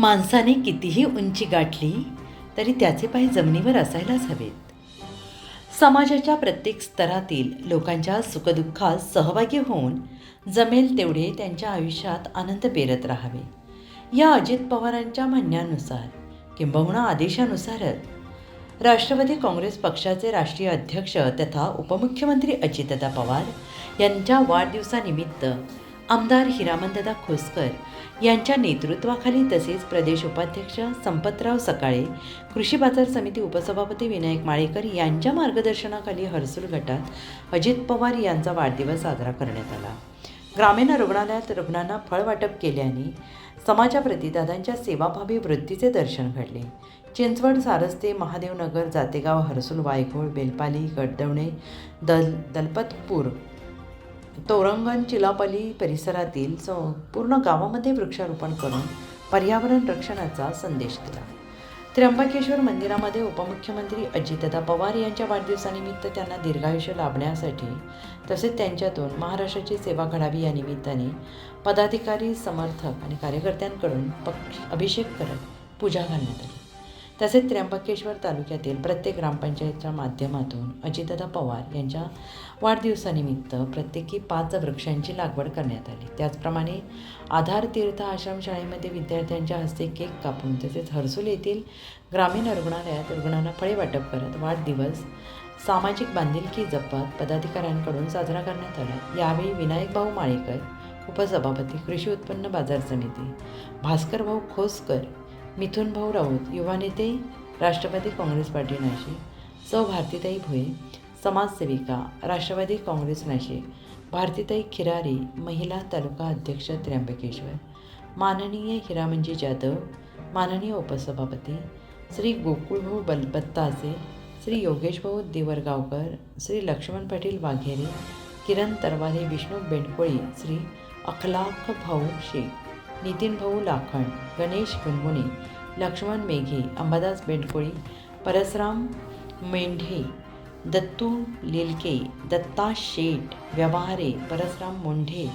माणसाने कितीही उंची गाठली तरी त्याचे पाय जमिनीवर असायलाच हवेत. समाजाच्या प्रत्येक स्तरातील लोकांच्या सुखदुःखात सहभागी होऊन जमेल तेवढे त्यांच्या आयुष्यात आनंद पेरत राहावे. या अजित पवारांच्या म्हणण्यानुसार किंबहुना आदेशानुसारच राष्ट्रवादी काँग्रेस पक्षाचे राष्ट्रीय अध्यक्ष तथा उपमुख्यमंत्री अजितदा पवार यांच्या वाढदिवसानिमित्त आमदार हिरामंददा खोसकर यांच्या नेतृत्वाखाली तसेच प्रदेश उपाध्यक्ष संपतराव सकाळे कृषी बाजार समिती उपसभापती विनायक माळेकर यांच्या मार्गदर्शनाखाली हर्सूल गटात अजित पवार यांचा वाढदिवस साजरा करण्यात आला. ग्रामीण रुग्णालयात रुग्णांना फळ वाटप केल्याने समाजाप्रती दादांच्या सेवाभावी वृत्तीचे दर्शन घडले. चिंचवड सारस्ते महादेवनगर जातेगाव हर्सुल वायघोळ बेलपाली गडदवणे दल दलपतपूर तोरंगण चिलापली परिसरातील संपूर्ण पूर्ण गावामध्ये वृक्षारोपण करून पर्यावरण रक्षणाचा संदेश दिला. त्र्यंबकेश्वर मंदिरामध्ये उपमुख्यमंत्री अजितदा पवार यांच्या वाढदिवसानिमित्त त्यांना दीर्घायुष्य लाभण्यासाठी तसेच त्यांच्यातून महाराष्ट्राची सेवा घडावी या निमित्ताने पदाधिकारी समर्थक आणि कार्यकर्त्यांकडून पक्ष अभिषेक करत पूजा घालण्यात आली. तसेच त्र्यंबकेश्वर तालुक्यातील प्रत्येक ग्रामपंचायतच्या माध्यमातून अजितदा पवार यांच्या वाढदिवसानिमित्त प्रत्येकी पाच वृक्षांची लागवड करण्यात आली. त्याचप्रमाणे आधार तीर्थ आश्रमशाळेमध्ये विद्यार्थ्यांच्या हस्ते केक कापून तसेच हर्सुल येथील ग्रामीण रुग्णालयात रुग्णांना फळे वाटप करत वाढदिवस सामाजिक बांधिलकी जपत पदाधिकाऱ्यांकडून साजरा करण्यात आला. यावेळी विनायक भाऊ माळेकर उपसभापती कृषी उत्पन्न बाजार समिती भास्करभाऊ खोसकर मिथुन भाऊ राऊत युवा नेते राष्ट्रवादी काँग्रेस पार्टी नाशिक सौ. भारतीताई भुये समाजसेविका राष्ट्रवादी काँग्रेस नाशिक भारतीताई खिरारी महिला तालुका अध्यक्ष त्र्यंबकेश्वर माननीय हिरामंजी जाधव माननीय उपसभापती श्री गोकुळभाऊ बल बत्तासे श्री योगेशभाऊ देवरगावकर श्री लक्ष्मण पाटील वाघेरे किरण तरवारे विष्णू बेंडकोळी श्री अखलाख भाऊ शेख नितीन भाऊ लाखण गणेश गुनगुणे लक्ष्मण मेघे अंबादास बेंडकोळी परसराम मेंढे दत्तू लिलके दत्ता शेठ व्यवहारे परसराम मोंढे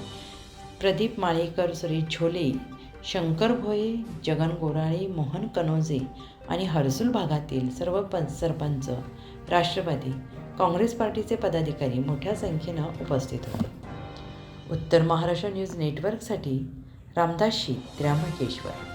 प्रदीप माळेकर सुरेश झोले शंकर भोये जगन गोराळे मोहन कनोजे आणि हर्सुल भागातील सर्व पं सरपंच राष्ट्रवादी काँग्रेस पार्टीचे पदाधिकारी मोठ्या संख्येनं उपस्थित होते. उत्तर महाराष्ट्र न्यूज नेटवर्कसाठी रामदासशी त्र्यंबकेश्वर.